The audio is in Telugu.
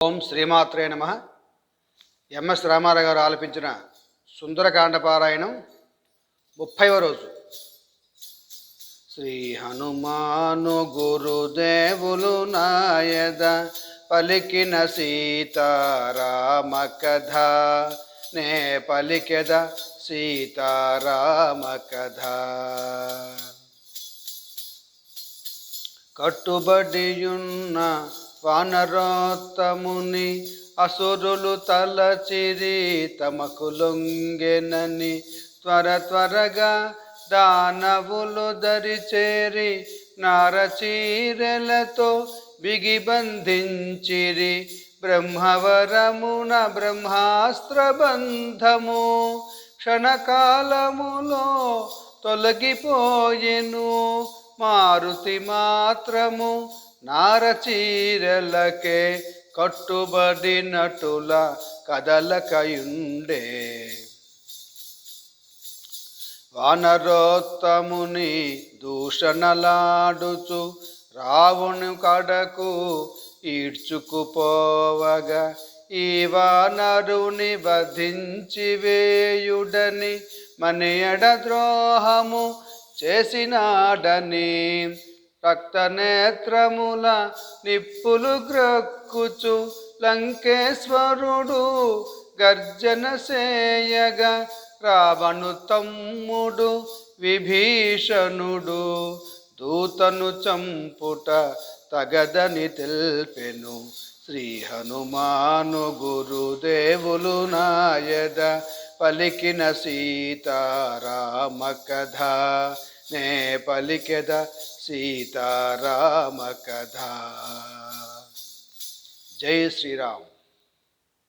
ఓం శ్రీమాత్రే నమ. ఎంఎస్ రామారావు గారు ఆలపించిన సుందరకాండ పారాయణం ముప్పైవ రోజు. శ్రీ హనుమాను గురుదేవులు నాయద పలికిన సీతారామ కథ నే పలికెద సీతారామ కథ కట్టుబడియున్న వానరోత్తముని అసురులు తలచిరి తమకు లొంగెనని త్వర త్వరగా దానవులు దరిచేరి నారచీరెలతో బిగిబంధించిరి బ్రహ్మవరమున బ్రహ్మాస్త్ర బంధము క్షణకాలములో తొలగిపోయెను మారుతి మాత్రము నారచీరలకే కట్టుబడినటుల కదలకయుండే. వానరోత్తముని దూషణలాడుచు రావును కడకు ఈడ్చుకుపోవగా ఈ వానరుని వధించి వేయుడని మనియడ ద్రోహము చేసినాడని రక్తనేత్రముల నిప్పులు గ్రక్కుచు లంకేశ్వరుడు గర్జన సేయగా రావణు తమ్ముడు విభీషణుడు దూతను చంపుట తగదని తెల్పెను. శ్రీ హనుమాను గురుదేవులు నాయద పలికిన సీతారామ కథ. నే పలికెద సీతారామ కథ జై శ్రీరామ్